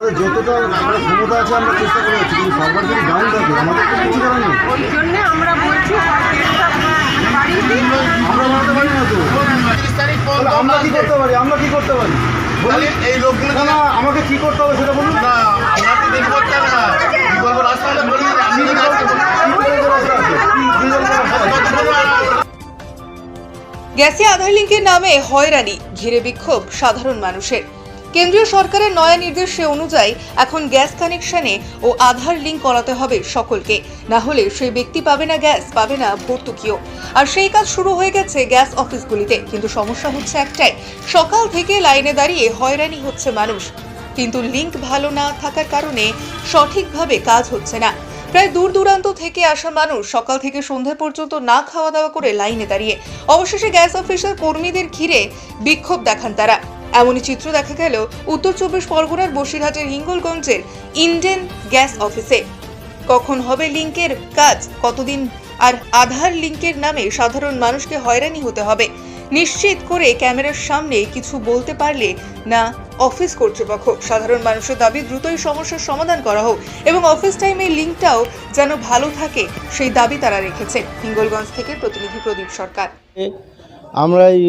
যতটা আমরা ক্ষমতা আছে আমরা চেষ্টা করে যাচ্ছি কিন্তু সরকার যদি ডাউন থাকে আমাদের তো কিছু করার নেই। ওই জন্যে আমরা বলছি ডেটটা বাড়িয়ে দিন আমরা বানাতে পারি না তো। আমরা কি করতে পারি? আমরা কি করতে পারি? এই লোকগুলো না না আমাকে কি করতে হবে সেটা বলুন। না করতে হবে না। রাস্তা হলে বলে গ্যাসে আধার লিঙ্কের নামে হয়রানি ঘিরে বিক্ষোভ সাধারণ মানুষের। কেন্দ্রীয় সরকারের নয়া নির্দেশে অনুযায়ী এখন গ্যাস কানেকশনে ও আধার লিঙ্ক করাতে হবে সকলকে। না হলে সেই ব্যক্তি পাবে না গ্যাস, পাবে না ভর্তুকিও। আর সেই কাজ শুরু হয়ে গেছে গ্যাস অফিসগুলিতে। কিন্তু সমস্যা হচ্ছে একটাই, সকাল থেকে লাইনে দাঁড়িয়ে হয়রানি হচ্ছে মানুষ। কিন্তু লিঙ্ক ভালো না থাকার কারণে সঠিকভাবে কাজ হচ্ছে না। প্রায় দূর দূরান্ত থেকে আসা মানুষ সকাল থেকে সন্ধ্যা পর্যন্ত না খাওয়া দাওয়া করে লাইনে দাঁড়িয়ে। অবশেষে গ্যাস অফিসের কর্মীদের ঘিরে বিক্ষোভ দেখান তারা। এমনই চিত্র দেখা গেল উত্তর চব্বিশ পরগনার বসিরহাটের হিঙ্গলগঞ্জের ইন্ডেন গ্যাস অফিসে। কখন হবে লিঙ্কের কাজ? কতদিন আর আধার লিঙ্কের নামে সাধারণ মানুষকে হয়রানি হতে হবে? নিশ্চিত করে ক্যামেরার সামনে কিছু বলতে পারলে না, অফিস কর্তৃপক্ষ। সাধারণ মানুষের দাবি, দ্রুতই সমস্যার সমাধান করা হোক এবং অফিস টাইমের লিঙ্কটাও যেন ভালো থাকে, সেই দাবি তারা রেখেছেন হিঙ্গলগঞ্জ থেকে প্রতিনিধি প্রদীপ সরকার। আমরা এই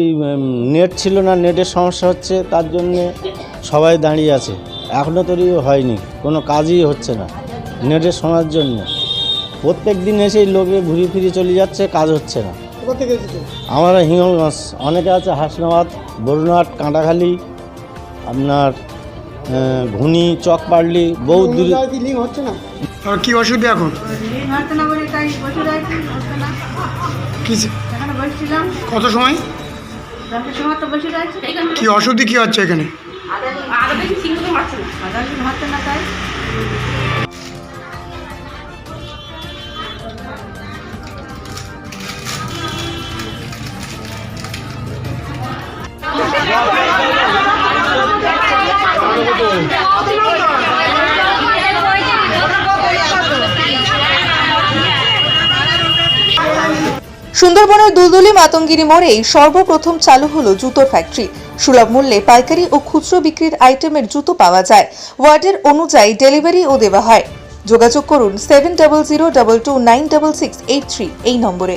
নেট ছিল না নেটের সমস্যা হচ্ছে তার জন্যে সবাই দাঁড়িয়ে আছে। এখনও তৈরি হয়নি কোনো কাজই হচ্ছে না নেটের সময়ের জন্য। প্রত্যেক দিন এসেই লোকে ঘুরে ফিরে চলে যাচ্ছে কাজ হচ্ছে না। আমরা হিঙ্গলগঞ্জ অনেকে আছে হাসনাবাদ বরুণহাট কাঁটাখালি আপনার ঘুনি চকপাড়লি বহু দূরে হচ্ছে না? বলে তাই বসে এখন? হচ্ছে না কি এখানে বসছিলাম কত সময় দশটার সময় তো বসে রয়েছি কি অসুবিধা কি হচ্ছে এখানে সুন্দরবনের দুলদুলি মাতঙ্গিরি মোড়েই সর্বপ্রথম চালু হলো জুতো ফ্যাক্টরি। সুলভ মূল্যে পাইকারি ও খুচরো বিক্রির আইটেমের জুতো পাওয়া যায়। ওয়ার্ডের অনুযায়ী ডেলিভারিও দেওয়া হয়। যোগাযোগ করুন seven double zero double two nine double six eight three এই নম্বরে।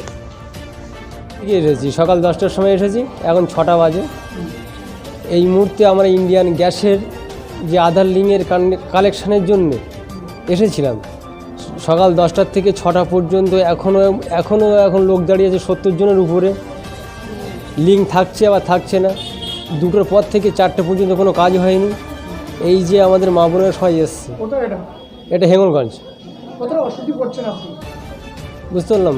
এসেছি, সকাল দশটার সময় এসেছি, এখন ছটা বাজে। এই মুহূর্তে আমরা ইন্ডিয়ান গ্যাসের যে আধার লিঙ্কের কালেকশনের জন্য এসেছিলাম। সকাল দশটার থেকে ছটা পর্যন্ত এখনও এখনও এখন লোক দাঁড়িয়ে আছে সত্তর জনের উপরে। লিঙ্ক থাকছে আবার থাকছে না। দুটোর পর থেকে চারটে পর্যন্ত কোনো কাজ হয়নি। এই যে আমাদের মা বোনের সবাই এসছে। এটা? হেঙ্গলগঞ্জ বুঝতে পারলাম।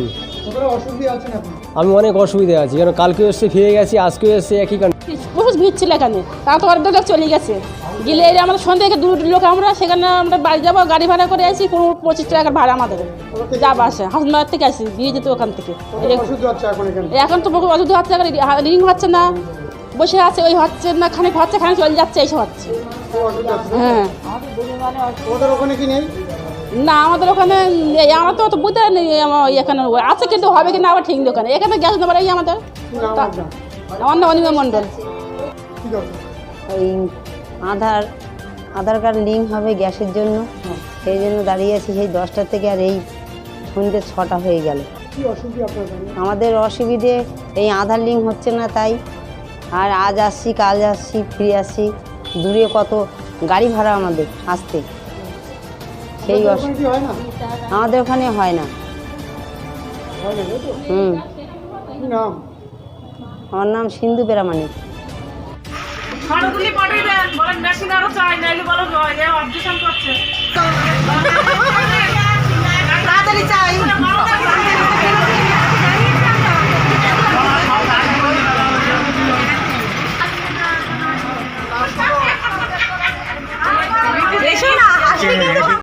আমি অনেক অসুবিধা আছি। কারণ কালকেও এসে ফিরে গেছি আজকেও এসে একই ভিড় ছিল এখানে। তাও তো অর্ধেক লোক চলে গেছে। গেলে আমাদের সন্ধ্যে থেকে দূর লোক আমরা সেখানে আমরা বাড়ি যাব গাড়ি ভাড়া করে আসি কোনো পঁচিশ টাকা ভাড়া আমাদের। যাব আসে হাসনাবাদ থেকে আসি দিয়ে যেত ওখান থেকে। এখন তো বহু অসুবিধা হচ্ছে রিং হচ্ছে না বসে আছে ওই হচ্ছে না খানিক হচ্ছে খানিক চলে যাচ্ছে এইসব হচ্ছে। হ্যাঁ। ওখানে কি নেই? না আমাদের ওখানে আমার তো অত বুঝতে নেই আমার এখানে আছে কিন্তু হবে কিনা আবার ঠিক দোকানে এখানে গ্যাস এই আমাদের আমার নাম অনিমা মণ্ডল। কি দরকার ওই আধার আধার কার্ড লিঙ্ক হবে গ্যাসের জন্য। সেই জন্য দাঁড়িয়ে আছি সেই দশটা থেকে আর এই সন্ধ্যে ছটা হয়ে গেল? আমাদের অসুবিধে এই আধার লিঙ্ক হচ্ছে না তাই। আর আজ আসছি কাল আসছি ফিরে আসছি। দূরে কত গাড়ি ভাড়া আমাদের আসতে। সেই হয় আমাদের ওখানে হয় না। হয়? হুম। আমার নাম সিন্ধু পেরামানিক ফটোগুলি পাঠিয়ে দেন বলেন মেশিন আরও চাই নাইলে বলো অবজেকশন করছে।